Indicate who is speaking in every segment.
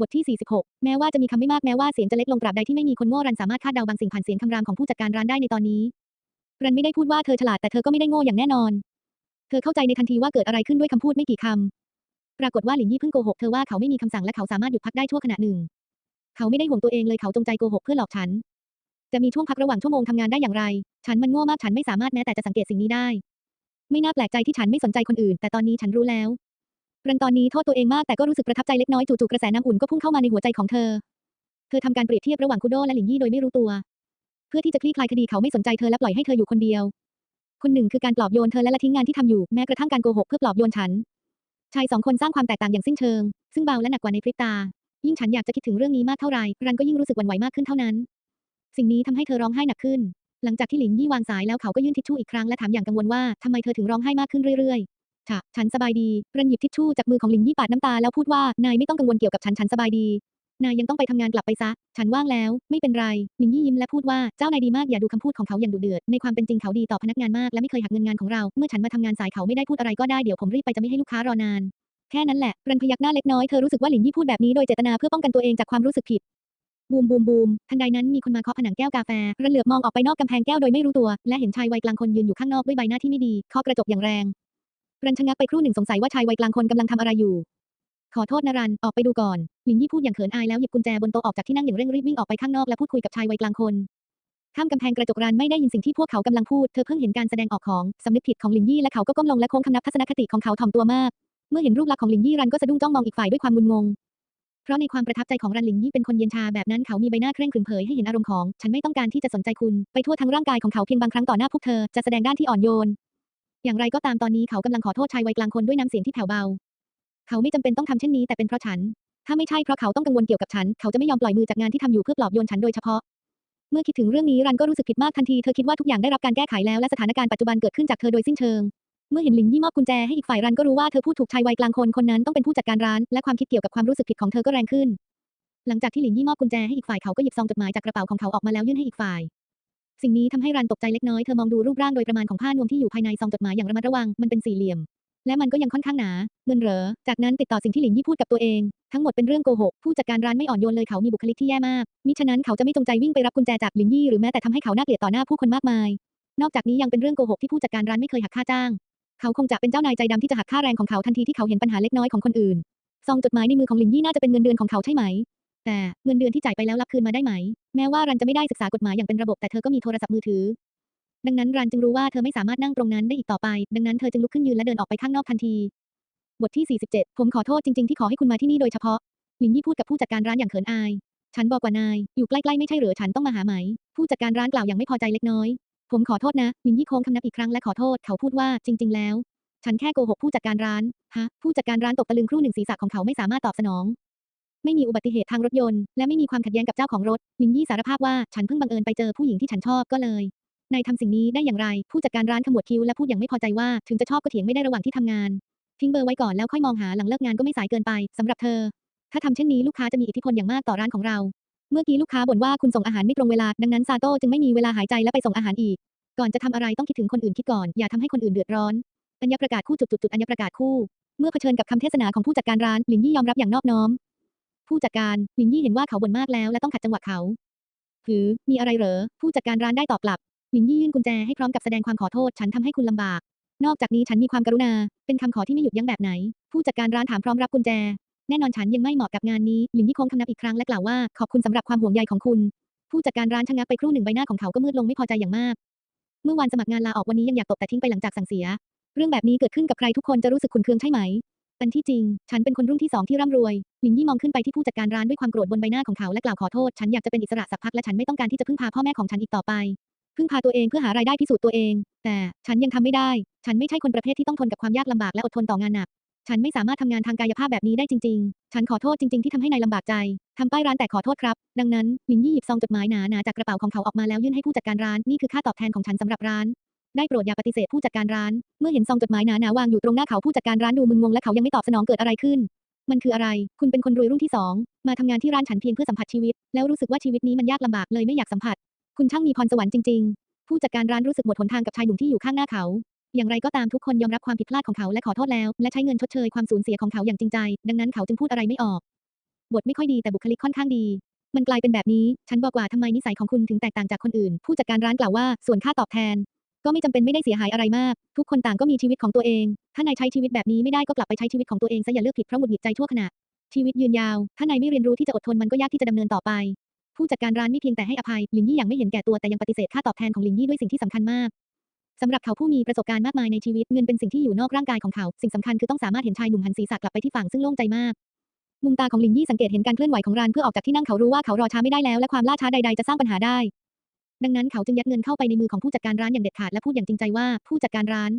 Speaker 1: บทที่ 46 แม้ว่าจะมีคำไม่มากแม้ว่าเสียงจะเล็กลงตราบใดที่ไม่มีคนโง่รันสามารถคาดเดาบางสิ่งผ่านเสียงคำรามของผู้จัดการร้านได้ในตอนนี้ รันไม่ได้พูดว่าเธอฉลาดแต่เธอก็ไม่ได้โง่อย่างแน่นอน เธอเข้าใจในทันทีว่าเกิดอะไรขึ้นด้วยคำพูดไม่กี่คำปรากฏว่าหลินยี่เพิ่งโกหกเธอว่าเขาไม่มีคำสั่งและเขาสามารถหยุดพักได้ชั่วขณะหนึ่ง เขาไม่ได้ห่วงตัวเองเลยเขาจงใจโกหกเพื่อหลอกฉัน จะมีช่วงพักระหว่างชั่วโมงทำงานได้อย่างไร ฉันมันโง่มากฉันไม่สามารถแม้แต่จะสังเกตสิ่งนี้ได้ ไม่น่าแปลกใจที่ฉันไม่สนใจคนอื่น แต่ตอนนี้ฉันรู้แล้ว รันตอนนี้โทษตัวเองมากแต่ก็รู้สึกประทับใจเล็กน้อยจู่ๆกระแสน้ำอุ่นก็พุ่งเข้ามาในหัวใจของเธอ เธอทำการเปรียบเทียบระหว่างคุโดและหลินยี่โดยไม่รู้ตัว เพื่อที่จะคลี่คลายคดีเขาไม่สนใจเธอและปล่อยให้เธออยู่คนเดียว คนหนึ่งคือการปลอบโยนเธอและละทิ้งงานที่ทำอยู่แม้กระทั่งการโกหกเพื่อปลอบโยนฉัน ชายสองคนสร้างความแตกต่างอย่างสิ้นเชิง ซึ่งเบาและหนักกว่าในพริบตา ยิ่งฉันอยากจะคิดถึงเรื่องนี้มากเท่าไหร่รันก็ยิ่งรู้สึกหวั่นไหวมากขึ้นเท่านั้น สิ่งนี้ทำให้เธอร้องไห้หนักขึ้น หลังจากที่หลินยี่วางสายแล้วเขาก็ยื่นทิชชู่อีกครั้งและถามอย่างกังวลว่าทำไมเธอถึงร้องไห้มากขึ้นเรื่อยๆ ค่ะ ฉันสบายดีรันหยิบทิชชู่จากมือของลินยี่ปาดน้ำตาแล้วพูดว่านายไม่ต้องกังวลเกี่ยวกับฉันฉันสบายดี นายยังต้องไปทำงานกลับไปซะ ฉันว่างแล้ว ไม่เป็นไร ลินยี่ยิ้มและพูดว่าเจ้านายดีมากอย่าดูคำพูดของเขาอย่างดุเดือด ในความเป็นจริงเขาดีต่อพนักงานมากและไม่เคยหักเงินงานของเรา เมื่อฉันมาทำงานสายเขาไม่ได้พูดอะไรก็ได้เดี๋ยวผมรีบไปจะไม่ให้ลูกค้ารอนาน แค่นั้นแหละรันพยักหน้าเล็กน้อยเธอรู้สึกว่าหลินยี่พูดแบบนี้โดยเจตนาเพื่อป้องกันตัวเองจากความรู้สึกผิดบูมบูมบูมทันใดนั้นมีคนมาเคาะผนังแก้วกาแฟรันเหลือบมองออกไปนอกกำแพงแก้วโดยไม่รู้ตัว และเห็นชายวัยกลางคนยืนอยู่ข้างนอกด้วยใบหน้าที่ไม่ดีเคาะกระจกอย่างแรง รันชะงักไปครู่หนึ่งสงสัยว่าชายวัยกลางคนกำลังทำอะไรอยู่ ขอโทษนะรัน ออกไปดูก่อน หลินยี่พูดอย่างเขินอายแล้วหยิบกุญแจบนโต๊ะออกจากที่นั่งอย่างเร่งรีบวิ่งออกไปข้างนอกและพูดคุยกับชายวัยกลางคน ข้ามกำแพงกระจกรันไม่ได้ยินสิ่งที่พวกเขากำลังพูด เธอเพิ่งเห็นการแสดงออกของสำนึกผิดของหลินยี่และเขาก็ก้มลงและโค้งคำนับทัศนคติของเขาถ่อมตัวมาก เมื่อเห็นรูปลักษณ์ของหลินยี่รันก็สะดุ้งจ้องมองอีกฝ่ายด้วยความงุนงงเพราะในความประทับใจของรันหลินยี่เป็นคนเย็นชาแบบนั้นเขามีใบหน้าเคร่งขรึมเผยให้เห็นอารมณ์ของ ฉันไม่ต้องการที่จะสนใจคุณ ไปทั่วทั้งร่างกายของเขาเพียงบางครั้งต่อหน้าพวกเธอจะแสดงด้านที่อ่อนโยน อย่างไรก็ตามตอนนี้เขากำลังขอโทษชายวัยกลางคนด้วยน้ำเสียงที่แผ่วเบา เขาไม่จำเป็นต้องทำเช่นนี้แต่เป็นเพราะฉัน ถ้าไม่ใช่เพราะเขาต้องกังวลเกี่ยวกับฉัน เขาจะไม่ยอมปล่อยมือจากงานที่ทำอยู่เพื่อปลอบโยนฉันโดยเฉพาะ เมื่อคิดถึงเรื่องนี้รันก็รู้สึกผิดมากทันทีเธอคิดว่าทุกอย่างได้รับการแก้ไขแล้วและสถานการณ์ปัจจุบันเกิดขึ้นจากเธอโดยสิ้นเชิง เมื่อเห็นหลินยี่มอบกุญแจให้อีกฝ่ายรันก็รู้ว่าเธอพูดถูกชายวัยกลางคนคนนั้นต้องเป็นผู้จัดการร้านและความคิดเกี่ยวกับความรู้สึกผิดของเธอก็แรงขึ้น หลังจากที่หลินยี่มอบกุญแจให้อีกฝ่ายเขาก็หยิบซองจดหมายจากกระเป๋าของเขาออกมาแล้วยื่นให้อีกฝ่าย สิ่งนี้ทำให้รันตกใจเล็กน้อย เธอมองดูรูปร่างโดยประมาณของผ้านวมที่อยู่ภายในซองจดหมายอย่างระมัดระวัง มันเป็นสี่เหลี่ยม และมันก็ยังค่อนข้างหนา เงินเหรอ จากนั้นติดต่อสิ่งที่หลินยี่พูดกับตัวเอง ทั้งหมดเป็นเรื่องโกหก ผู้จัดการร้านไม่อ่อนโยนเลยเขามีบุคลิกที่แย่มาก มิฉะนั้นเขาจะไม่จงใจวิ่งไปรับกุญแจจากหลินยี่หรือแม้แต่ทำให้เขาน่าเกลียดต่อหน้าผู้คนมากมาย นอกจากนี้ยังเป็นเรื่องโกหกที่ผู้จัดการร้านไม่เคยหักค่าจ้าง เขาคงจะเป็นเจ้านายใจดำที่จะหักค่าแรงของเขาทันทีที่เขาเห็นปัญหาเล็กน้อยของคนอื่น ซองจดหมายในมือของหลินยี่น่าจะเป็นเงินเดือนของเขาใช่ไหม แต่เงินเดือนที่จ่ายไปแล้วรับคืนมาได้ไหม แม้ว่ารันจะไม่ได้ศึกษากฎหมายอย่างเป็นระบบแต่เธอก็มีโทรศัพท์มือถือ ดังนั้นรันจึงรู้ว่าเธอไม่สามารถนั่งตรงนั้นได้อีกต่อไป ดังนั้นเธอจึงลุกขึ้นยืนและเดินออกไปข้างนอกทันที บทที่ 47 ผมขอโทษจริงๆที่ขอให้คุณมาที่นี่โดยเฉพาะหลินยี่พูดกับผู้จัดการร้านอย่างเขินอาย ฉันบอกว่านาย อยู่ใกล้ๆไม่ใช่เหรอฉันต้องมาหาไหม ผู้จัดการร้านกล่าวอย่างไม่พอใจเล็กน้อย ผมขอโทษนะหลินยี่โค้งคำนับอีกครั้งและขอโทษเขาพูดว่าจริง ๆ แล้ว ฉันแค่โกหกผู้จัดการร้าน ฮะ ผู้จัดการร้านตกตะลึงครู่หนึ่งศีรษะของเขาไม่สามารถตอบสนอง ไม่มีอุบัติเหตุทางรถยนต์ และไม่มีความขัดแย้งกับเจ้าของรถลินยี่สารภาพว่าฉันเพิ่งบังเอิญไปเจอผู้หญิงที่ฉันชอบก็เลยนายทำสิ่งนี้ได้อย่างไร ผู้จัดการร้านขมวดคิ้วและพูดอย่างไม่พอใจว่าถึงจะชอบก็เถียงไม่ได้ระหว่างที่ทำงาน ทิ้งเบอร์ไว้ก่อนแล้วค่อยมองหาหลังเลิกงานก็ไม่สายเกินไปสำหรับเธอ ถ้าทำเช่นนี้ลูกค้าจะมีอิทธิพลอย่างมากต่อร้านของเรา เมื่อกี้ลูกค้าบ่นว่าคุณส่งอาหารไม่ตรงเวลา ดังนั้นซาโต้จึงไม่มีเวลาหายใจและไปส่งอาหารอีก ก่อนจะทำอะไรต้องคิดถึงคนอื่นคิดก่อน อย่าทำให้คนอื่นเดือดร้อน อัญญประกาศคู่จุดจุดจุดอัญญประกาศคู่ เมื่อเผชิญกับคำเทศนาของผู้จัดการร้าน หลินยี่ยอมรับอย่างนอบน้อม ผู้จัดการหลินยี่เห็นว่าเขาบ่นมากแล้วและต้องขัดจังหวะเขา หือ มีอะไรเหรอ ผู้จัดการร้านได้ตอบกลับหลินยี่ยื่นกุญแจให้พร้อมกับแสดงความขอโทษ ฉันทำให้คุณลำบาก นอกจากนี้ฉันมีความกรุณา เป็นคำขอที่ไม่หยุดยั้งแบบไหน ผู้จัดการร้านถามพร้อมรับกุญแจ แน่นอนฉันยังไม่เหมาะกับงานนี้หลินยี่โค้งคำนับอีกครั้งและกล่าวว่าขอบคุณสำหรับความห่วงใยของคุณ ผู้จัดการร้านชะงักไปครู่หนึ่งใบหน้าของเขาก็มืดลงไม่พอใจอย่างมาก เมื่อวันสมัครงานลาออกวันนี้ยังอยากตบแต่ทิ้งไปหลังจากสั่งเสีย เรื่องแบบนี้เกิดขึ้นกับใครทุกคนจะรู้สึกขุนเคืองใช่ไหมอันที่จริง ฉันเป็นคนรุ่นที่สองที่ร่ำรวย หลินยี่มองขึ้นไปที่ผู้จัดการร้านด้วยความโกรธบนใบหน้าของเขาและกล่าวขอโทษ ฉันอยากจะเป็นอิสระสักพักและฉันไม่ต้องการที่จะพึ่งพาพ่อแม่ของฉันอีกต่อไป พึ่งพาตัวเองเพื่อหารายได้พิสูจน์ตัวเอง แต่ฉันยังทำไม่ได้ ฉันไม่ใช่คนประเภทที่ต้องทนกับความยากลำบากและอดทนต่องานหนัก ฉันไม่สามารถทำงานทางกายภาพแบบนี้ได้จริง ๆ ฉันขอโทษจริง ๆที่ทำให้นายลำบากใจทำป้ายร้านแต่ขอโทษครับ ดังนั้นหลินยี่หยิบซองจดหมายหนาๆจากกระเป๋าของเขาออกมาแล้วยื่นให้ผู้จัดการร้าน นี่คือค่าตอบแทนของฉันสำหรับร้านได้โปรดอย่าปฏิเสธผู้จัดการร้าน เมื่อเห็นซองจดหมายหนาๆวางอยู่ตรงหน้าเขาผู้จัดการร้านดูมึนงงและเขายังไม่ตอบสนองเกิดอะไรขึ้น มันคืออะไร คุณเป็นคนรวยรุ่นที่สอง มาทำงานที่ร้านฉันเพียงเพื่อสัมผัสชีวิต แล้วรู้สึกว่าชีวิตนี้มันยากลำบากเลยไม่อยากสัมผัส คุณช่างมีพรสวรรค์จริง ๆ ผู้จัดการร้านรู้สึกหมดหนทางกับชายหนุ่มที่อยู่ข้างหน้าเขา อย่างไรก็ตามทุกคนยอมรับความผิดพลาดของเขาและขอโทษแล้ว และใช้เงินชดเชยความสูญเสียของเขาอย่างจริงใจ ดังนั้นเขาจึงพูดอะไรไม่ออก บทไม่ค่อยดีแต่บุคลิกค่อนข้างดี มันกลายเป็นแบบนี้ ฉันบอกว่าทำไมนิสัยของคุณถึงแตกต่างจากคนอื่น ผู้จัดการร้านกล่าวว่าส่วนค่าตอบแทน ก็ไม่จำเป็นไม่ได้เสียหายอะไรมาก ทุกคนต่างก็มีชีวิตของตัวเอง ถ้านายใช้ชีวิตแบบนี้ไม่ได้ก็กลับไปใช้ชีวิตของตัวเองซะอย่าเลือกผิดเพราะหงุดหงิดใจชั่วขณะ ชีวิตยืนยาว ถ้านายไม่เรียนรู้ที่จะอดทนมันก็ยากที่จะดำเนินต่อไป ผู้จัดการร้านไม่เพียงแต่ให้อภัยหลินยี่อย่างไม่เห็นแก่ตัวแต่ยังปฏิเสธค่าตอบแทนของหลินยี่ด้วยสิ่งที่สำคัญมากสำหรับเขาผู้มีประสบการณ์มากมายในชีวิตเงินเป็นสิ่งที่อยู่นอกร่างกายของเขา สิ่งสำคัญคือต้องสามารถเห็นชายหนุ่มหันศีรษะกลับไปที่ฝั่งซึ่งโล่งใจมาก มุมตาของหลินยี่สังเกตเห็นการเคลื่อนไหวของรานเพื่อออกจากที่นั่งเขารู้ว่าเขารอช้าไม่ได้แล้วและความล่าช้าใดๆจะสร้างปัญหาได้ ดังนั้นเขาจึงยัดเงินเข้าไปในมือของผู้จัดการร้านอย่างเด็ดขาดและพูดอย่างจริงใจว่าผู้จัดการร้าน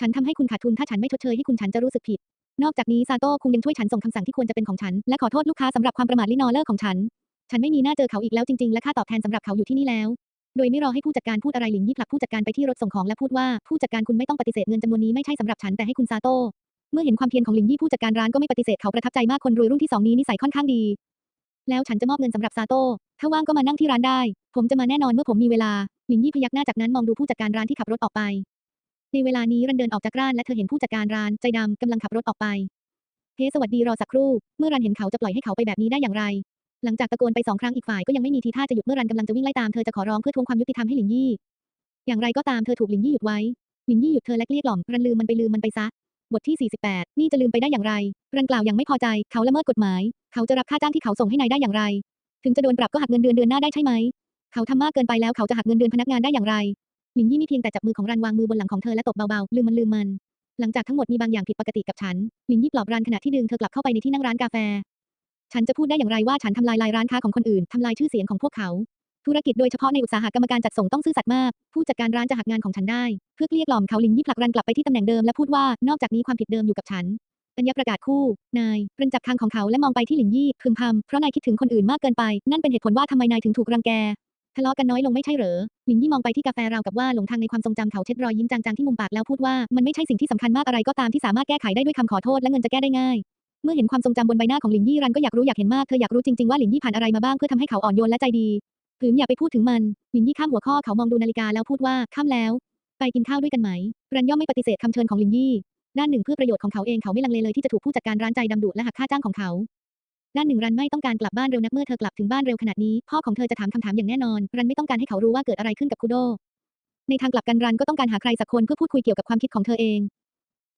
Speaker 1: ฉันทำให้คุณขาดทุนถ้าฉันไม่ชดเชยให้คุณฉันจะรู้สึกผิด นอกจากนี้ซาโต้คงยังช่วยฉันส่งคำสั่งที่ควรจะเป็นของฉัน และขอโทษลูกค้าสำหรับความประมาทลินอเลิกของฉัน ฉันไม่มีหน้าเจอเขาอีกแล้วจริงๆ และค่าตอบแทนสำหรับเขาอยู่ที่นี่แล้ว โดยไม่รอให้ผู้จัดการพูดอะไรหลินยี่ผลักผู้จัดการไปที่รถส่งของและพูดว่าผู้จัดการคุณไม่ต้องปฏิเสธเงินจำนวนนี้ไม่ใช่สำหรับฉันแต่ให้คุณซาโต้เมื่อเห็นความเพียรของหลินยี่ผู้จัดการร้านก็ไม่ปฏิเสธเขาประทับใจมากคนรวยรุ่นที่สองนี้นิสัยค่อนข้างดี แล้วฉันจะมอบเงินสำหรับซาโต้ถ้าว่างก็มานั่งที่ร้านได้ ผมจะมาแน่นอนเมื่อผมมีเวลา หลินยี่พยักหน้าจากนั้นมองดูผู้จัดการร้านที่ขับรถออกไป ในเวลานี้รันเดินออกจากร้านและเธอเห็นผู้จัดการร้านใจดำกำลังขับรถออกไป เฮ้สวัสดีรอสักครู่ เมื่อรันเห็นเขาจะปล่อยให้เขาไปแบบนี้ได้อย่างไร หลังจากตะโกนไปสองครั้งอีกฝ่ายก็ยังไม่มีทีท่าจะหยุดเมื่อรันกำลังจะวิ่งไล่ตามเธอจะขอร้องเพื่อทวงความยุติธรรมให้หลินยี่ อย่างไรก็ตามเธอถูกหลินยี่หยุดไว้ หลินยี่หยุดเธอและเกลี้ยกล่อมรันลืมมันไปลืมมันไปซะบทที่ 48 นี่จะลืมไปได้อย่างไร รันกล่าวอย่างไม่พอใจ เขาละเมิดกฎหมาย เขาจะรับค่าจ้างที่เขาส่งให้นายได้อย่างไร ถึงจะโดนปรับก็หักเงินเดือนเดือนหน้าได้ใช่ไหม เขาทำมากเกินไปแล้วเขาจะหักเงินเดือนพนักงานได้อย่างไร หลินยี่ม่เพียงแต่จับมือของรันวางมือบนหลังของเธอและตบเบาๆ ลืมมันลืมมัน หลังจากทั้งหมดมีบางอย่างผิดปกติกับฉัน หลินยี่ปลอบรันขณะที่ดึงเธอกลับเข้าไปในที่นั่งร้านกาแฟ ฉันจะพูดได้อย่างไรว่าฉันทำลายลายร้านค้าของคนอื่นทำลายชื่อเสียงของพวกเขา ธุรกิจโดยเฉพาะในอุตสาหกรรมการจัดส่งต้องซื่อสัตย์มาก ผู้จัดการร้านจะหักงานของฉันได้ เพื่อเกลี้ยกล่อมเขาหลินยี่ผลักรันกลับไปที่ตำแหน่งเดิมและพูดว่า นอกจากนี้ความผิดเดิมอยู่กับฉันอัญญประกาศคู่ นายรันจับคางของเขาและมองไปที่หลินยี่พึมพำเพราะนายคิดถึงคนอื่นมากเกินไป นั่นเป็นเหตุผลว่าทำไมนายถึงถูกรังแก ทะเลาะกันน้อยลงไม่ใช่เหรอ หลินยี่มองไปที่กาแฟราวกับว่าหลงทางในความทรงจำเขาเช็ดรอยยิ้มจางๆที่มุมปากแล้วพูดว่ามันไม่ใช่สิ่งที่สำคัญมากอะไรก็ตามที่สามารถแก้ไขได้ด้วยคำขอโทษและเงินจะแก้ได้ง่ายเมื่อเห็นความทรงจำบนใบหน้าของหลินยี่รันก็อยากรู้อยากเห็นมากเธออยากรู้จริงๆว่าหลินยี่ผ่านอะไรมาบ้างเพื่อทำให้เขาอ่อนโยนและใจดีผืนอย่าไปพูดถึงมันหลินยี่ข้ามหัวข้อเขามองดูนาฬิกาแล้วพูดว่าข้ามแล้ว ไปกินข้าวด้วยกันไหมรันย่อมไม่ปฏิเสธคำเชิญของหลินยี่ด้านหนึ่งเพื่อประโยชน์ของเขาเองเขาไม่ลังเลเลยที่จะถูกผู้จัดการร้านใจดำดุและหักค่าจ้างของเขา ด้านหนึ่งรันไม่ต้องการกลับบ้านเร็วนักเมื่อเธอกลับถึงบ้านเร็วขนาดนี้ พ่อของเธอจะถามคำถามอย่างแน่นอน รันไม่ต้องการให้เขารู้ว่าเกิดอะไรขึ้นกับคุโด ในทางกลับกันรันก็ต้องการหาใครสักคนเพื่อพูดคุยเกี่ยวกับความคิดของเธอเอง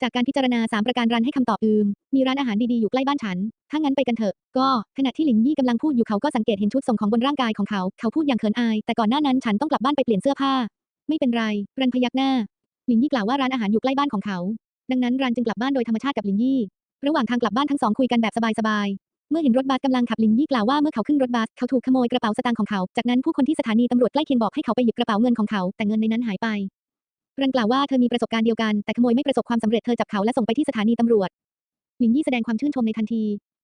Speaker 1: จากการพิจารณาสามประการรันให้คำตอบอืม มีร้านอาหารดีๆอยู่ใกล้บ้านฉัน ถ้างั้นไปกันเถอะ ก็ขณะที่หลินยี่กำลังพูดอยู่เขาก็สังเกตเห็นชุดส่งของบนร่างกายของเขา เขาพูดอย่างเขินอาย แต่ก่อนหน้านั้นฉันต้องกลับบ้านไปเปลี่ยนเสื้อผ้า ไม่เป็นไร รันพยักหน้า หลินยี่กล่าวว่าร้านอาหารอยู่ใกล้บ้านของเขา ดังนั้นรันจึงกลับบ้านโดยธรรมชาติกับหลินยี่ระหว่างทางกลับบ้านทั้งสองคุยกันแบบสบายๆ เมื่อเห็นรถบัสกำลังขับลินยี่กล่าวว่าเมื่อเขาขึ้นรถบัสเขาถูกขโมยกระเป๋าสตางค์ของเขา จากนั้นผู้คนที่สถานีตำรวจใกล้เคียงบอกให้เขาไปหยิบกระเป๋าเงินของเขา แต่เงินในนั้นหายไปรันกล่าวว่าเธอมีประสบการณ์เดียวกัน แต่ขโมยไม่ประสบความสำเร็จเธอจับเขาและส่งไปที่สถานีตำรวจลินยี่แสดงความชื่นชมในทันที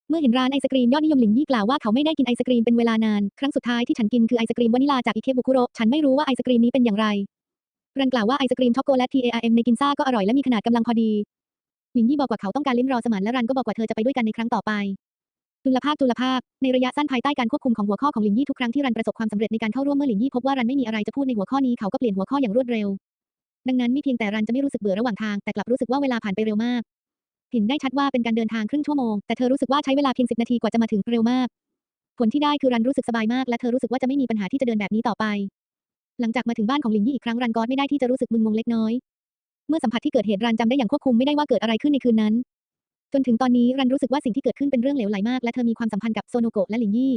Speaker 1: เมื่อเห็นร้านไอศกรีมยอดนิยมหลินยี่กล่าวว่าเขาไม่ได้กินไอศกรีมเป็นเวลานาน ครั้งสุดท้ายที่ฉันกินคือไอศกรีมวานิลาจากอิเคบุคุโรฉันไม่รู้ว่าไอศกรีมนี้เป็นอย่างไรรันกล่าวว่าไอศกรีมช็อกโกแลต TARM ในกินซ่าก็อร่อยและมีขนาดกำลังพอดีหลินยี่บอกว่าเขาต้องการลิ้มรอสมานและรันก็บอกว่าเธอจะไปด้วยกันในครั้งต่อไป จุลภาคจุลภาค ในระยะสั้นภายใต้การควบคุมของหัวข้อของหลินยี่ทุกครั้งที่รันประสบความสำเร็จในการเข้าร่วมเมื่อหลินยี่พบว่ารันไม่มีอะไรจะพูดในหัวข้อนี้เขาก็เปลี่ยนหัวข้ออย่างรวดเร็ว ดังนั้นไม่เพียงแต่รันจะไม่รู้สึกเบื่อระหว่างทางแต่กลับรู้สึกว่าเวลาผ่านไปเร็วมาก เห็นได้ชัดว่าเป็นการเดินทางครึ่งชั่วโมงแต่เธอรู้สึกว่าใช้เวลาเพียงสิบนาทีกว่าจะมาถึงเร็วมาก ผลที่ได้คือรันรู้สึกสบายมากและเธอรู้สึกว่าจะไม่มีปัญหาที่จะเดินแบบนี้ต่อไป หลังจากมาถึงบ้านของหลินยี่อีกครั้งรันก็ไม่ได้ที่จะรู้สึกมึนงงเล็กน้อย เมื่อสัมผัสที่เกิดเหตุรันจำได้อย่างควบคุมไม่ได้ว่าเกิดอะไรขึ้นในคืนนั้น จนถึงตอนนี้รันรู้สึกว่าสิ่งที่เกิดขึ้นเป็นเรื่องเหลวไหลมาก และเธอมีความสัมพันธ์กับโซโนโกะและหลินยี่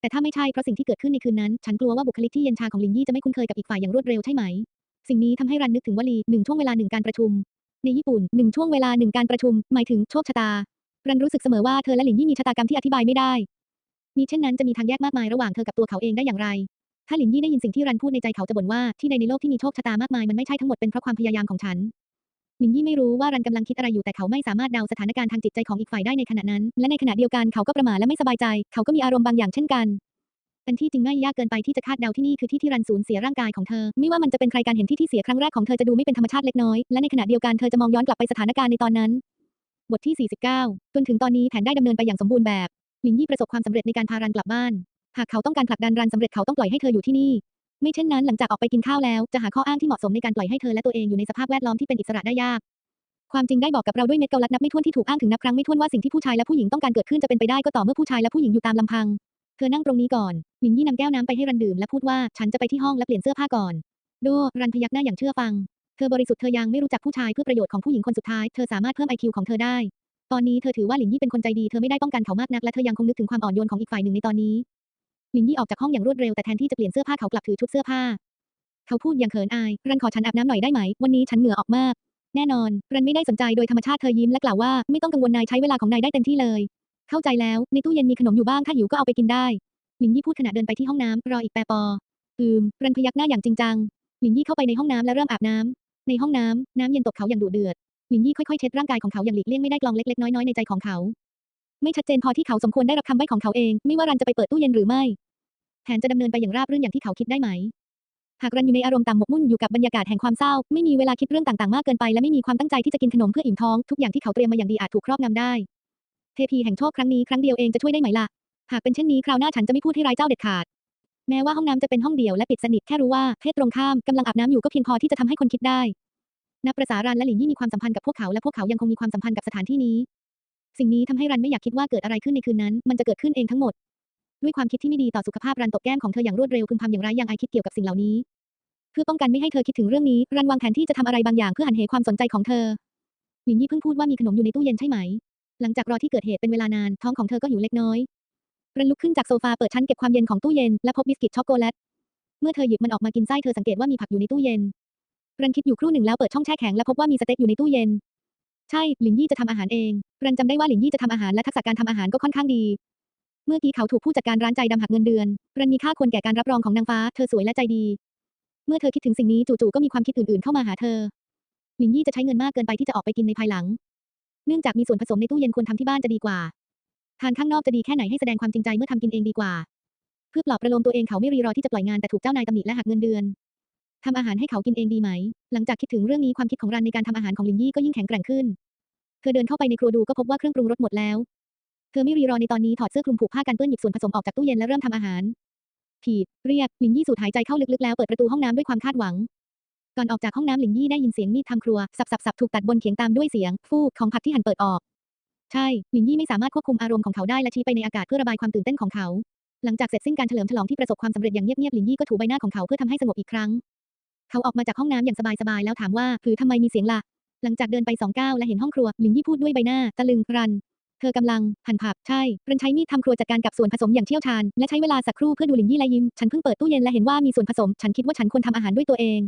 Speaker 1: แต่ถ้าไม่ใช่เพราะสิ่งที่เกิดขึ้นในคืนนั้น ฉันกลัวว่าบุคลิกที่เย็นชาของหลินยี่จะไม่คุ้นเคยกับอีกฝ่ายอย่างรวดเร็วใช่ไหม สิ่งนี้ทำให้รันนึกถึงวลีหนึ่งช่วงเวลาหนึ่งการประชุม ในญี่ปุ่นหนึ่งช่วงเวลาหนึ่งการประชุม หมายถึงโชคชะตา รันรู้สึกเสมอว่าเธอและหลินยี่มีชะตากรรมที่อธิบายไม่ได้ มีเช่นนั้นจะมีทางแยกมากมายระหว่างเธอกับตัวเขาเองได้อย่างไร ถ้าหลินยี่ได้ยินสิ่งที่รันพูดในใจเขาจะบ่นว่าที่ใดในโลกที่มีโชคชะตามากมายมันไม่ใช่ทั้งหมดเป็นเพราะความพยายามของฉัน ลินยี่ไม่รู้ว่ารันกำลังคิดอะไรอยู่แต่เขาไม่สามารถเดาสถานการณ์ทางจิตใจของอีกฝ่ายได้ในขณะนั้น และในขณะเดียวกันเขาก็ประหม่าและไม่สบายใจ เขาก็มีอารมณ์บางอย่างเช่นกันอันที่จริงไม่ยากเกินไปที่จะคาดเดาที่นี่คือที่ที่รันสูญเสียร่างกายของเธอ ไม่ว่ามันจะเป็นใครการเห็นที่ที่เสียครั้งแรกของเธอจะดูไม่เป็นธรรมชาติเล็กน้อย และในขณะเดียวกันเธอจะมองย้อนกลับไปสถานการณ์ในตอนนั้น บทที่ 49 จนถึงตอนนี้แผนได้ดำเนินไปอย่างสมบูรณ์แบบหลินยี่ประสบความสำเร็จในการพารันกลับบ้าน หากเขาต้องการผลักดันรันสำเร็จเขาต้องปล่อยให้เธออยู่ที่นี่ ไม่เช่นนั้นหลังจากออกไปกินข้าวแล้วจะหาข้ออ้างที่เหมาะสมในการปล่อยให้เธอและตัวเองอยู่ในสภาพแวดล้อมที่เป็นอิสระได้ยาก ความจริงได้บอกกับเราด้วยเม็ดเกาลัดนับไม่ถ้วนที่ถูกอ้างถึงนับครั้งไม่ถ้วนว่าสิ่งที่ผู้ชายและผู้หญิงต้องการเกิดขึ้นจะเป็นไปได้ก็ต่อเมื่อผู้ชายและผู้หญิงอยู่ตามลำพัง เธอนั่งตรงนี้ก่อนหลินยี่นำแก้วน้ำไปให้รันดื่มและพูดว่าฉันจะไปที่ห้องและเปลี่ยนเสื้อผ้าก่อนโดรันพยักหน้าอย่างเชื่อฟัง เธอบริสุทธิ์เธอยังไม่รู้จักผู้ชายเพื่อประโยชน์ของผู้หญิงคนสุดท้าย เธอสามารถเพิ่มไอคิวของเธอได้ ตอนนี้เธอถือว่าหลินยี่เป็นคนใจดี เธอไม่ได้ต้องการเขามากนัก และเธอยังคงนึกถึงความอ่อนโยนของอีกฝ่ายหนึ่งในตอนนี้ หลินยี่ออกจากห้องอย่างรวดเร็วแต่แทนที่จะเปลี่ยนเสื้อผ้าเขากลับถือชุดเสื้อผ้า เขาพูดอย่างเขินอาย รันขอฉันอาบน้ำหน่อยได้ไหม วันนี้ฉันเหงื่อออกมาก แน่นอน รันไม่ได้สนใจโดยธรรมชาติเธอยิ้มและกล่าวว่าไม่ต้องกังวลนายใช้เวลาของนายได้เต็มที่เลย เข้าใจแล้ว ในตู้เย็นมีขนมอยู่บ้างถ้าหิวก็เอาไปกินได้หลินยี่พูดขณะเดินไปที่ห้องน้ำรออีกแปปอ อืม รันพยักหน้าอย่างจริงจัง หลินยี่เข้าไปในห้องน้ำและเริ่มอาบน้ำในห้องน้ำน้ำเย็นตบเขาอย่างดุเดือด หลินยี่ค่อยๆเช็ดร่างกายของเขาอย่างหลีกเลี่ยงไม่ได้กลองเล็กๆน้อยๆในใจของเขา ไม่ชัดเจนพอที่เขาสมควรได้รับคำใบ้ของเขาเอง ไม่ว่ารันจะไปเปิดตู้เย็นหรือไม่ แผนจะดำเนินไปอย่างราบรื่นอย่างที่เขาคิดได้ไหม หากรันอยู่ในอารมณ์ต่ำหมกมุ่นอยู่กับบรรยากาศแห่งความเศร้า ไม่มีเวลาคิดเรื่องต่างๆมากเกินไปและไม่มีความตั้งใจที่จะกินขนมเพื่ออิ่มท้อง ทุกอย่างที่เขาเตรียมมาอย่างดีอาจถูกครอบงำได้ เทพีแห่งโชคครั้งนี้ครั้งเดียวเองจะช่วยได้ไหมล่ะ หากเป็นเช่นนี้คราวหน้าฉันจะไม่พูดให้ร้ายเจ้าเด็ดขาด แม้ว่าห้องน้ำจะเป็นห้องเดียวและปิดสนิทแค่รู้ว่าเพศตรงข้ามกำลังอาบน้ำอยู่ก็เพียงพอที่จะทำให้คนคิดได้นับประสารันและหลินยี่มีความสัมพันธ์กับพวกเขาและพวกเขายังคงมีความสัมพันธ์กับสถานที่นี้ สิ่งนี้ทำให้รันไม่อยากคิดว่าเกิดอะไรขึ้นในคืนนั้น มันจะเกิดขึ้นเองทั้งหมด ด้วยความคิดที่ไม่ดีต่อสุขภาพรันตบแก้มของเธออย่างรวดเร็วพึมพำอย่างไรยังไอคิดเกี่ยวกับสิ่งเหล่านี้ เพื่อป้องกันไม่ให้เธอคิดถึงเรื่องนี้ รันวางแผนที่จะทำอะไรบางอย่างเพื่อหันเหความสนใจของเธอหลินยี่เพิ่งพูดว่ามีขนมอยู่ในตู้เย็นใช่ไหม หลังจากรอที่เกิดเหตุเป็นเวลานานท้องของเธอก็หิวเล็กน้อยรันลุกขึ้นจากโซฟาเปิดชั้นเก็บความเย็นของตู้เย็นและพบบิสกิตช็อกโกแลตเมื่อเธอหยิบมันออกมากินไส้เธอสังเกตว่ามีผักอยู่ในตู้เย็นรันคิดอยู่ครู่หนึ่งแล้วเปิดช่องแช่แข็งและพบว่ามีสเต็กอยู่ในตู้เย็นใช่หลินยี่จะทำอาหารเองรันจำได้ว่าหลินยี่จะทำอาหารและทักษะการทำอาหารก็ค่อนข้างดี เมื่อกี้เขาถูกผู้จัดการร้านใจดำหักเงินเดือนรันมีค่าควรแก่การรับรองของนางฟ้า เธอสวยและใจดี เมื่อเธอคิดถึงสิ่งนี้จู่ๆก็มีความคิดอื่นๆเข้ามาหาเธอ หลินยี่จะใช้เงินมากเกินไปที่จะออกไปกินในภายหลัง เนื่องจากมีส่วนผสมในตู้เย็นควรทำที่บ้านจะดีกว่า ทานข้างนอกจะดีแค่ไหนให้แสดงความจริงใจเมื่อทำกินเองดีกว่า เพื่อปลอบประโลมตัวเองเขาไม่รีรอที่จะปล่อยงานแต่ถูกเจ้านายตำหนิและหักเงินเดือนทำอาหารให้เขากินเองดีไหม หลังจากคิดถึงเรื่องนี้ความคิดของรันในการทำอาหารของลินยี่ก็ยิ่งแข็งแกร่งขึ้น เธอเดินเข้าไปในครัวดูก็พบว่าเครื่องปรุงรสหมดแล้ว เธอไม่รีรอในตอนนี้ถอดเสื้อคลุมผูกผ้ากันเปื้อนหยิบส่วนผสมออกจากตู้เย็นและเริ่มทำอาหารผิดเรียกลินยี่สูดหายใจเข้าลึกๆแล้วเปิดประตูห้องน้ำด้วยความคาดหวัง ก่อนออกจากห้องน้ำลินยี่ได้ยินเสียงมีดทำครัวสับสับสับถูกตัดบนเขียงตามด้วยเสียง ฟูของผักที่หั่นเปิดออก ใช่ลินยี่ไม่สามารถควบคุมอารมณ์ของเขาได้และชี้ไปในอากาศเพื่อระบายความตื่นเต้นของเขา หลังจากเสร็จสิ้นการเฉลิมฉลองที่ประสบความสำเร็จอย่างเงียบๆลินยี่ก็ถูใบหน้าของเขาเพื่อทำให้สงบอีกครั้ง เขาออกมาจากห้องน้ำอย่างสบายๆแล้วถามว่าหรือทำไมมีเสียงล่ะหลังจากเดินไปสองก้าวและเห็นห้องครัวลินยี่พูดด้วยใบหน้าตะลึงรัน เธอกำลังหั่นผัก ใช่รันใช้มีดทำครัวจัดการกับส่วนผสมอย่างเชี่ยวชาญ และใช้เวลาสักครู่เพื่อดูลินยี่และยิ้ม ฉันเพิ่งเปิดตู้เย็นและเห็นว่ามีส่วนผสม ฉันคิดว่าฉันควรทำอาหารด้วยตัวเอง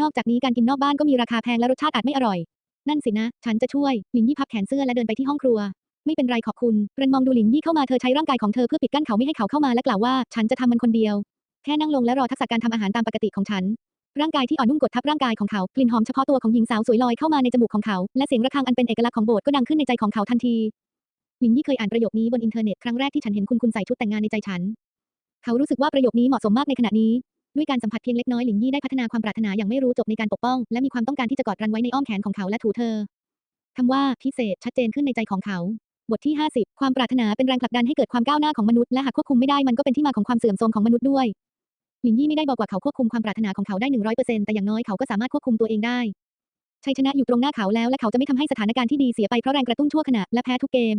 Speaker 1: นอกจากนี้การกินนอกบ้านก็มีราคาแพงและรสชาติอาจไม่อร่อย นั่นสินะ ฉันจะช่วยลินยี่พับแขนเสื้อและเดินไปที่ห้องครัว ไม่เป็นไรขอบคุณรันมองดูหลินยี่เข้ามา เธอใช้ร่างกายของเธอเพื่อปิดกั้นเขาไม่ให้เขาเข้ามาและกล่าวว่า ฉันจะทำมันคนเดียว แค่นั่งลงและรอทักษะการทำอาหารตามปกติของฉันร่างกายที่อ่อนนุ่มกดทับร่างกายของเขา กลิ่นหอมเฉพาะตัวของหญิงสาวสวยลอยเข้ามาในจมูกของเขา และเสียงระฆังอันเป็นเอกลักษณ์ของโบสถ์ก็ดังขึ้นในใจของเขาทันที หลินยี่เคยอ่านประโยคนี้บนอินเทอร์เน็ตครั้งแรกที่ฉันเห็นคุณคุณใส่ชุดแต่งงานในใจฉัน เขารู้สึกว่าประโยคนี้เหมาะสมมากในขณะนี้ ด้วยการสัมผัสเพียงเล็กน้อยหลินยี่ได้พัฒนาความปรารถนาอย่างไม่รู้จบในการปกป้อง และมีความต้องการที่จะกอดรันไว้ในอ้อมแขนของเขาและถูเธอคำว่าพิเศษชัดเจนขึ้นในใจของเขา บทที่ 50 ความปรารถนาเป็นแรงผลักดันให้เกิดความก้าวหน้าของมนุษย์และหากควบคุมไม่ได้มันก็เป็นที่มาของความเสื่อมโทรมของมนุษย์ด้วยหลินยี่ไม่ได้บอกว่าเขาควบคุมความปรารถนาของเขาได้หนึ่งร้อยเปอร์เซ็นต์แต่อย่างน้อยเขาก็สามารถควบคุมตัวเองได้ชัยชนะอยู่ตรงหน้าเขาแล้วและเขาจะไม่ทำให้สถานการณ์ที่ดีเสียไปเพราะแรงกระตุ้นชั่วขณะและแพ้ทุกเกม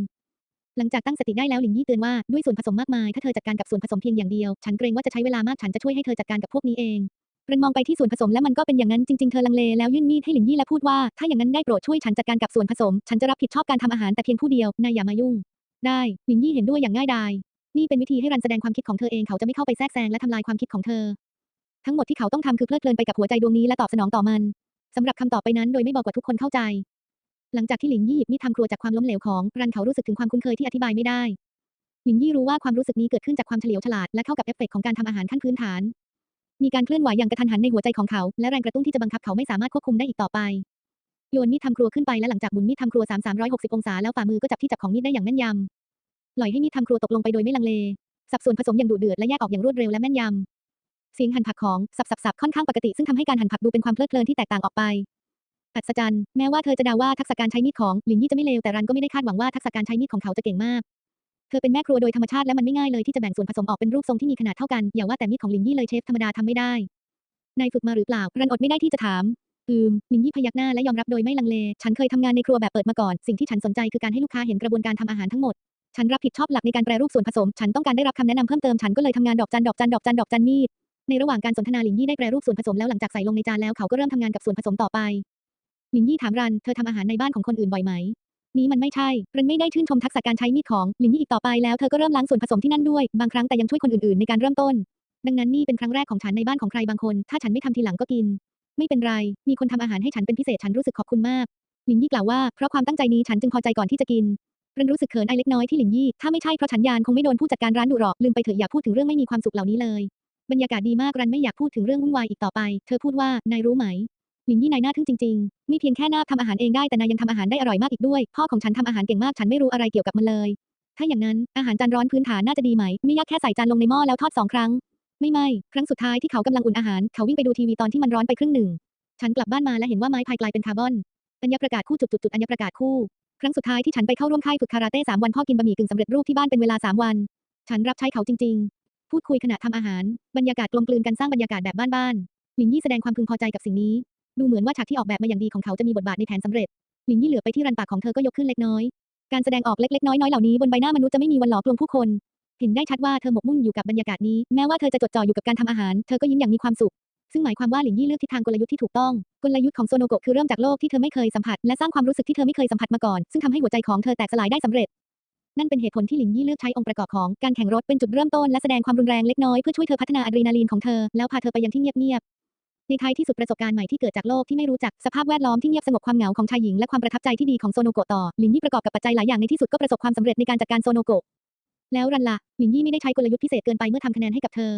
Speaker 1: หลังจากตั้งสติได้แล้วหลินยี่เตือนว่าด้วยส่วนผสมมากมาย ถ้าเธอจัดการกับส่วนผสมเพียงอย่างเดียว ฉันเกรงว่าจะใช้เวลามากฉันจะช่วยให้เธอจัดการกับพวกนี้เองเรนมองไปที่ส่วนผสมและมันก็เป็นอย่างนั้นจริงๆ เธอลังเลแล้วยื่นมีดให้หลินยี่และพูดว่า ถ้าอย่างนั้นได้โปรดช่วยฉันจัดการกับส่วนผสม ฉันจะรับผิดชอบการทำอาหารแต่เพียงผู้เดียวนายอย่ามายุ่ง ได้หลินยี่เห็นด้วยอย่างง่ายดายนี่เป็นวิธีให้รันแสดงความคิดของเธอเองเขาจะไม่เข้าไปแทรกแซงและทำลายความคิดของเธอ ทั้งหมดที่เขาต้องทำคือเพลิดเพลินไปกับหัวใจดวงนี้และตอบสนองต่อมันสำหรับคำตอบไปนั้นโดยไม่บอกว่าทุกคนเข้าใจ หลังจากที่หลินยี่หยิบมีดทำครัวจากความล้มเหลวของรันเขารู้สึกถึงความคุ้นเคยที่อธิบายไม่ได้ หลินยี่รู้ว่าความรู้สึกนี้เกิดขึ้นจากความเฉลียวฉลาดและเข้ากับเอฟเฟกต์ของการทำอาหารขั้นพื้นฐาน มีการเคลื่อนไหวอย่างกระทันหันในหัวใจของเขา และแรงกระตุ้นที่จะบังคับเขาไม่สามารถควบคุมได้อีกต่อไป โยนมีดทำครัวขึ้นไปและหลังจากหมุนมีดทำครัว 3 360 องศาแล้วฝ่ามือก็จับที่จับของมีดได้อย่างแม่นยำปล่อยให้มีดทำครัวตกลงไปโดยไม่ลังเล สับส่วนผสมอย่างดุเดือดและแยกออกอย่างรวดเร็วและแม่นยำเสียงหั่นผักของสับสับสับค่อนข้างปกติซึ่งทำให้การหั่นผักดูเป็นความเพลิดเพลินที่แตกต่างออกไป อัศจรรย์ แม้ว่าเธอจะเดาว่าทักษะการใช้มีดของหลินยี่จะไม่เลวแต่รันก็ไม่ได้คาดหวังว่าทักษะการใช้มีดของเขาจะเก่งมาก เธอเป็นแม่ครัวโดยธรรมชาติและมันไม่ง่ายเลยที่จะแบ่งส่วนผสมออกเป็นรูปทรงที่มีขนาดเท่ากันอย่าว่าแต่มีดของหลินยี่เลยเชฟธรรมดาทำไม่ได้นายฝึกมาหรือเปล่า รันอดไม่ได้ที่จะถาม อืมหลินยี่พยักหน้าและยอมรับโดยไม่ลังเล ฉันเคยทำงานในครัวแบบเปิดมาก่อน สิ่งที่ฉันสนใจคือการให้ลูกค้าเห็นกระบวนการทำอาหารทั้งหมด ฉันรับผิดชอบหลักในการแปรรูปส่วนผสม ฉันต้องการได้รับคำแนะนำเพิ่มเติม ฉันก็เลยทำงานดอกจันดอกจันดอกจันดอกจันมีดในระหว่างการสนทนาหลินยี่ได้แปรรูปส่วนผสมแล้วหลังจากใส่ลงในจานแล้วเขาก็เริ่มทำงานกับส่วนผสมต่อไป หลินยี่ถามรัน เธอทำอาหารในบ้านของคนอื่นบ่อยไหม นี้มันไม่ใช่ รันไม่ได้ชื่นชมทักษะการใช้มีดของหลินยี่อีกต่อไปแล้วเธอก็เริ่มล้างส่วนผสมที่นั่นด้วย บางครั้งแต่ยังช่วยคนอื่นๆในการเริ่มต้น ดังนั้นนี่เป็นครั้งแรกของฉันในบ้านของใครบางคน ถ้าฉันไม่ทำทีหลังก็กิน ไม่เป็นไร มีคนทำอาหารให้ฉันเป็นพิเศษฉันรู้สึกขอบคุณมากหลินยี่กล่าวว่าเพราะความตั้งใจนี้ฉันจึงพอใจก่อนที่จะกินรันรู้สึกเขินไอเล็กน้อยที่หลินยี่ถ้าไม่ใช่เพราะฉันยานคงไม่โดนผู้จัดการร้านดุหรอกลืมไปเถอะอย่าพูดถึงเรื่องไม่มีความสุขเหล่านี้เลย บรรยากาศดีมากรันไม่อยากพูดถึงเรื่องวุ่นวายอีกต่อไป เธอพูดว่านายรู้ไหม ลินยี่นายน่าทึ่งจริงๆม่เพียงแค่นาบทำอาหารเองได้แต่นายยังทำอาหารได้อร่อยมากอีกด้วย พ่อของฉันทำอาหารเก่งมากฉันไม่รู้อะไรเกี่ยวกับมันเลย ถ้าอย่างนั้นอาหารจานร้อนพื้นฐานน่าจะดีไหม ไม่ยากแค่ใส่จานลงในหม้อแล้วทอดสองครั้ง ไม่ไม่ ครั้งสุดท้ายที่เขากำลังอุ่นอาหาร เขาวิ่งไปดูทีวีตอนที่มันร้อนไปครึ่งหนึ่ง ฉันกลับบ้านมาและเห็นว่าไม้พายกลายเป็นคาร์บอนอัญญประกาศคู่จุดจุดจุดอัญญประกาศคู่ ครั้งสุดท้ายที่ฉันไปเข้าร่วมค่ายฝึกคาราเต้สามวันพ่อกินบะหมี่กึ่งสำเร็จรูปที่บ้านเป็นเวลาสามวัน ฉันรับใช้เขาจริง ๆ พูดคุยขณะทำอาหาร บรรยากาศกลมกลืนกันสร้างบรรยากาศแบบบ้านๆหลินยี่แสดงความพึงพอใจกับสิ่งนี้ ดูเหมือนว่าฉากที่ออกแบบมาอย่างดีของเขาจะมีบทบาทในแผนสำเร็จหลินยี่เหลือไปที่รันปากของเธอก็ยกขึ้นเล็กน้อย การแสดงออกเล็กๆน้อยๆเหล่านี้บนใบหน้ามนุษย์จะไม่มีวันหลอกลวงผู้คน เห็นได้ชัดว่าเธอหมกมุ่นอยู่กับบรรยากาศนี้ แม้ว่าเธอจะจดจ่ออยู่กับการทำอาหาร เธอก็ยิ้มอย่างมีความสุข ซึ่งหมายความว่าหลินยี่เลือกทิศทางกลยุทธ์ที่ถูกต้อง กลยุทธ์ของโซโนโกะคือเริ่มจากโลกที่เธอไม่เคยสัมผัสและสร้างความรู้สึกที่เธอไม่เคยสัมผัสมาก่อน ซึ่งทำให้หัวใจของเธอแตกสลายได้สำเร็จ นั่นเป็นเหตุผลที่หลินยี่เลือกใช้องค์ประกอบของการแข่งรถเป็นจุดเริ่มต้นและแสดงความรุนแรงเล็กน้อยเพื่อช่วยเธอพัฒนาอะดรีนาลีนของเธอแล้วพาเธอไปยังที่เงียบ ในท้ายที่สุดประสบการณ์ใหม่ที่เกิดจากโลกที่ไม่รู้จักสภาพแวดล้อมที่เงียบสงบความเหงาของชายหญิงและความประทับใจที่ดีของโซโนโกะต่อลินยี่ประกอบกับปัจจัยหลายอย่างในที่สุดก็ประสบความสำเร็จในการจัดการโซโนโกะแล้วรันละลินยี่ไม่ได้ใช้กลยุทธ์พิเศษเกินไปเมื่อทำคะแนนให้กับเธอ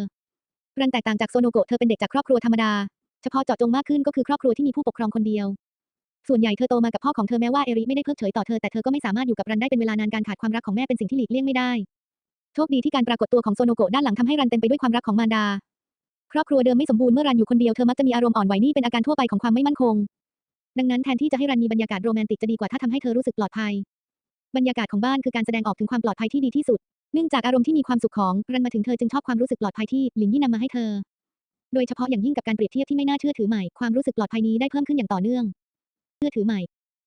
Speaker 1: รันแตกต่างจากโซโนโกะเธอเป็นเด็กจากครอบครัวธรรมดา เฉพาะเจาะจงมากขึ้นก็คือครอบครัวที่มีผู้ปกครองคนเดียว ส่วนใหญ่เธอโตมากับพ่อของเธอแม้ว่าเอริไม่ได้เพิกเฉยต่อเธอแต่เธอก็ไม่สามารถอยู่กับรันได้เป็นเวลานานการขาดความรักของแม่เป็นสิ่งที่หลีกเลี่ยงไม่ได้ โชคดีที่การปรากฏตัวของโซโนโกะด้านหลังทำให้รันเต็มไปด้วยความรักของมารดา ครอบครัวเดิมไม่สมบูรณ์เมื่อรันอยู่คนเดียวเธอมักจะมีอารมณ์อ่อนไหวนี่เป็นอาการทั่วไปของความไม่มั่นคง ดังนั้นแทนที่จะให้รันมีบรรยากาศโรแมนติกจะดีกว่าถ้าทำให้เธอรู้สึกปลอดภัย บรรยากาศของบ้านคือการแสดงออกถึงความปลอดภัยที่ดีที่สุด เนื่องจากอารมณ์ที่มีความสุขของรันมาถึงเธอจึงชอบความรู้สึกปลอดภัยที่หลินยี่นำมาให้เธอ โดยเฉพาะอย่างยิ่งกับการเปรียบเทียบที่ไม่น่าเชื่อถือใหม่ความรู้สึกปลอดภัยนี้ได้เพิ่มขึ้นอย่างต่อเนื่องเชื่อถือใหม่